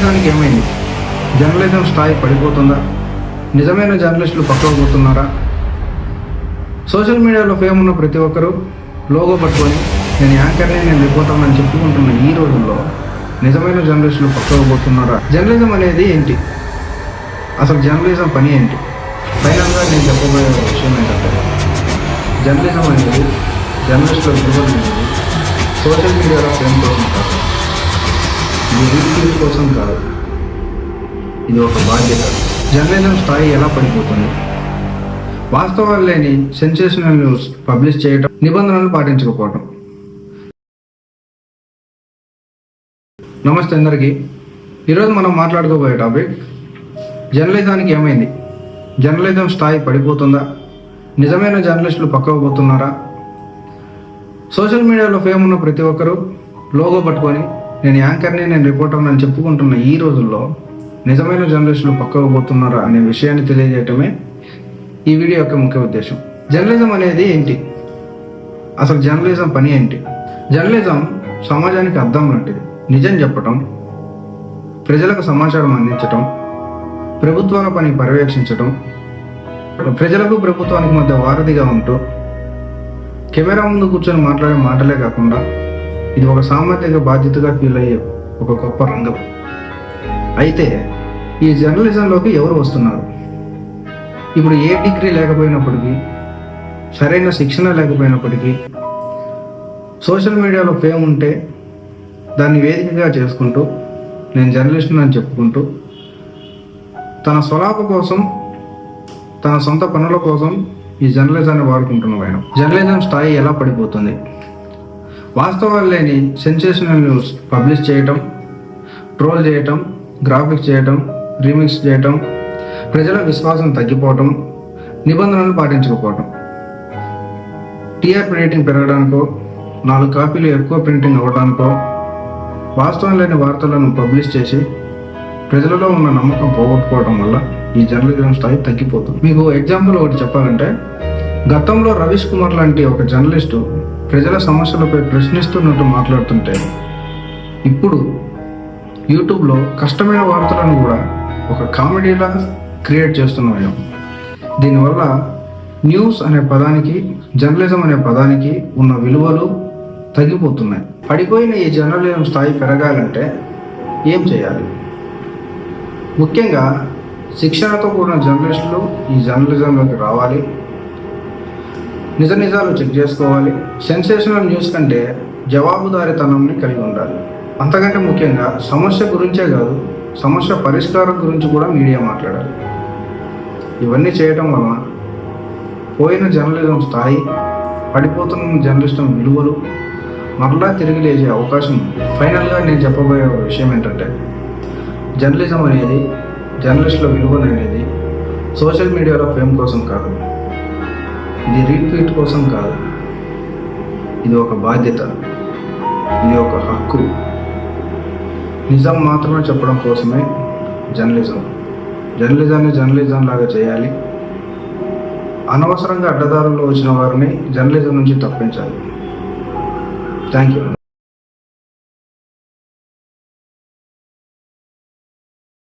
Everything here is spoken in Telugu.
జర్నలిజానికి ఏమైంది? జర్నలిజం స్థాయి పడిపోతుందా? నిజమైన జర్నలిస్టులు పక్కకపోతున్నారా? సోషల్ మీడియాలో ఫేమ్ ఉన్న ప్రతి ఒక్కరూ లోగో పట్టుకొని నేను యాంకర్ని నేను రిపోర్టర్ని అని చెప్పుకుంటున్న ఈ రోజుల్లో నిజమైన జర్నలిస్టులు పక్కకపోతున్నారా? జర్నలిజం అనేది ఏంటి? అసలు జర్నలిజం పని ఏంటి? ఫైనల్గా నేను చెప్పబోయే విషయం ఏంటంటే జర్నలిజం అనేది జర్నలిస్టుల విలువలు సోషల్ మీడియాలో ఫేమ్ కోసం కాదు కోసం కాదు. ఇది ఒక బాధ్యత. జర్నలిజం స్థాయి ఎలా పడిపోతుంది? వాస్తవాలు లేని సెన్సేషనల్ న్యూస్ పబ్లిష్ చేయటం నిబంధనలు పాటించకపోవటం. నమస్తే అందరికీ. ఈరోజు మనం మాట్లాడుకోబోయే టాపిక్ జర్నలిజానికి ఏమైంది? జర్నలిజం స్థాయి పడిపోతుందా? నిజమైన జర్నలిస్టులు పక్కకు పోతున్నారా? సోషల్ మీడియాలో ఫేమ్ ఉన్న ప్రతి ఒక్కరూ లోగో పట్టుకొని నేను యాంకర్ని నేను రిపోర్టర్ని అని చెప్పుకుంటున్న ఈ రోజుల్లో నిజమైన జర్నలిస్టులు పక్కకు పోతున్నారా అనే విషయాన్ని తెలియజేయటమే ఈ వీడియో యొక్క ముఖ్య ఉద్దేశం. జర్నలిజం అనేది ఏంటి? అసలు జర్నలిజం పని ఏంటి? జర్నలిజం సమాజానికి అర్థం లాంటిది. నిజం చెప్పటం ప్రజలకు సమాచారం అందించటం ప్రభుత్వాల పని పర్యవేక్షించటం ప్రజలకు ప్రభుత్వానికి మధ్య వారధిగా ఉంటూ కెమెరా ముందు కూర్చొని మాట్లాడే మాటలే కాకుండా ఇది ఒక సామాజిక బాధ్యతగా ఫీల్ అయ్యే ఒక గొప్ప రంగం. అయితే ఈ జర్నలిజంలోకి ఎవరు వస్తున్నారు? ఇప్పుడు ఏ డిగ్రీ లేకపోయినప్పటికీ సరైన శిక్షణ లేకపోయినప్పటికీ సోషల్ మీడియాలో ఫేమ్ ఉంటే దాన్ని వేదికగా చేసుకుంటూ నేను జర్నలిస్ట్ అని చెప్పుకుంటూ తన స్వలాప కోసం తన సొంత పనుల కోసం ఈ జర్నలిజాన్ని వాడుకుంటున్న ఆయన జర్నలిజం స్థాయి ఎలా పడిపోతుంది? వాస్తవాలు లేని సెన్సేషనల్ న్యూస్ పబ్లిష్ చేయటం ట్రోల్ చేయటం గ్రాఫిక్స్ చేయటం రీమిక్స్ చేయటం ప్రజల విశ్వాసం తగ్గిపోవటం నిబంధనలు పాటించకపోవటం. టీఆర్పీ రేటింగ్ పెరగడానికో నాలుగు కాపీలు ఎక్కువ ప్రింటింగ్ అవ్వడానికో వాస్తవం లేని వార్తలను పబ్లిష్ చేసి ప్రజలలో ఉన్న నమ్మకం పోగొట్టుకోవడం వల్ల ఈ జర్నలిజం స్థాయి తగ్గిపోతుంది. మీకు ఎగ్జాంపుల్ ఒకటి చెప్పాలంటే గతంలో రవీష్ కుమార్ లాంటి ఒక జర్నలిస్టు ప్రజల సమస్యలపై ప్రశ్నిస్తున్నట్టు మాట్లాడుతుంటే ఇప్పుడు యూట్యూబ్లో కష్టమైన వార్తలను కూడా ఒక కామెడీలా క్రియేట్ చేస్తున్నాం దీనివల్ల న్యూస్ అనే పదానికి జర్నలిజం అనే పదానికి ఉన్న విలువలు తగ్గిపోతున్నాయి. పడిపోయిన ఈ జర్నలిజం స్థాయి పెరగాలంటే ఏం చేయాలి? ముఖ్యంగా శిక్షణతో కూడిన జర్నలిస్టులు ఈ జర్నలిజంలోకి రావాలి. నిజ నిజాలు చెక్ చేసుకోవాలి. సెన్సేషనల్ న్యూస్ కంటే జవాబుదారీతనంని కలిగి ఉండాలి. అంతకంటే ముఖ్యంగా సమస్య గురించే కాదు సమస్య పరిష్కారం గురించి కూడా మీడియా మాట్లాడాలి. ఇవన్నీ చేయటం వలన పోయిన జర్నలిజం స్థాయి పడిపోతున్న జర్నలిస్టం విలువలు మరలా తిరిగి లేచే అవకాశం ఫైనల్గా నేను చెప్పబోయే విషయం ఏంటంటే జర్నలిజం అనేది జర్నలిస్టుల విలువలు అనేది సోషల్ మీడియాలో ఫేమ్ కోసం కాదు. ఇది రీట్వీట్ కోసం కాదు. ఇది ఒక బాధ్యత. ఇది ఒక హక్కు. నిజం మాత్రమే చెప్పడం కోసమే జర్నలిజం. జర్నలిజాన్ని జర్నలిజం లాగా చేయాలి. అనవసరంగా అడ్డదారుల్లో వచ్చిన వారిని జర్నలిజం నుంచి తప్పించాలి. Thank you